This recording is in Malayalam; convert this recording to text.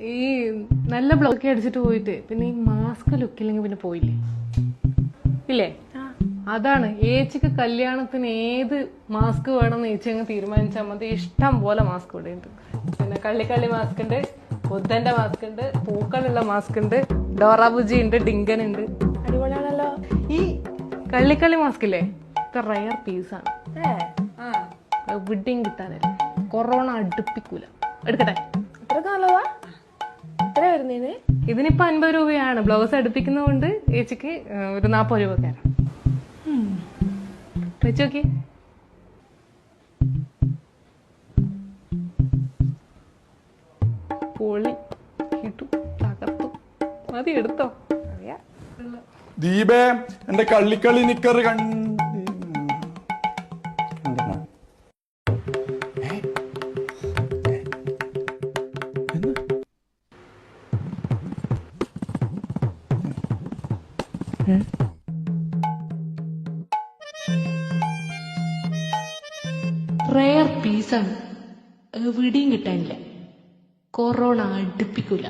ഈ നല്ല ബ്ലോക്ക് അടിച്ചിട്ട് പോയിട്ട് പിന്നെ ഈ മാസ്ക് ലുക്കില്ലെങ്കിൽ പിന്നെ പോയില്ലേ? ഇല്ലേ? അതാണ്. ഏച്ചിക്ക് കല്യാണത്തിന് ഏത് മാസ്ക് വേണമെന്ന് ഏച്ചി അങ്ങ് തീരുമാനിച്ചാൽ മതി. ഇഷ്ടം പോലെ മാസ്ക് ഇവിടെ ഉണ്ട്. പിന്നെ കള്ളിക്കള്ളി മാസ്ക് ഉണ്ട് ബുദ്ധന്റെ മാസ്ക് ഉണ്ട് പൂക്കളുള്ള മാസ്ക് ഉണ്ട് ഡോറാബുജി ഉണ്ട് ഡിങ്കൻ ഉണ്ട്. അടിപൊളിയാണല്ലോ. ഈ കള്ളിക്കള്ളി മാസ്ക് ഇല്ലേ? ഇത് റയർ പീസാണ് ആണ്. എവിടെയും കിട്ടാനില്ല. കൊറോണ അടുപ്പിക്കൂല. എടുക്കട്ടെ? വരുന്നതിന് ഇതിനിപ്പോ അൻപത് രൂപയാണ്. ബ്ലൗസ് അടുപ്പിക്കുന്നതുകൊണ്ട് ചേച്ചിക്ക് ഏഹ്, ഒരു നാൽപ്പത് രൂപ തരാം. വെച്ച് നോക്കി പൊളി. കിട്ടു തകർത്തു. മതി എടുത്തോ? ദീപേ എന്റെ കള്ളിക്കളി നിക്കറ് കണ്ട്? റയർ പീസാണ് എവിടെയും കിട്ടാനില്ല. കൊറോണ അടുപ്പിക്കൂല.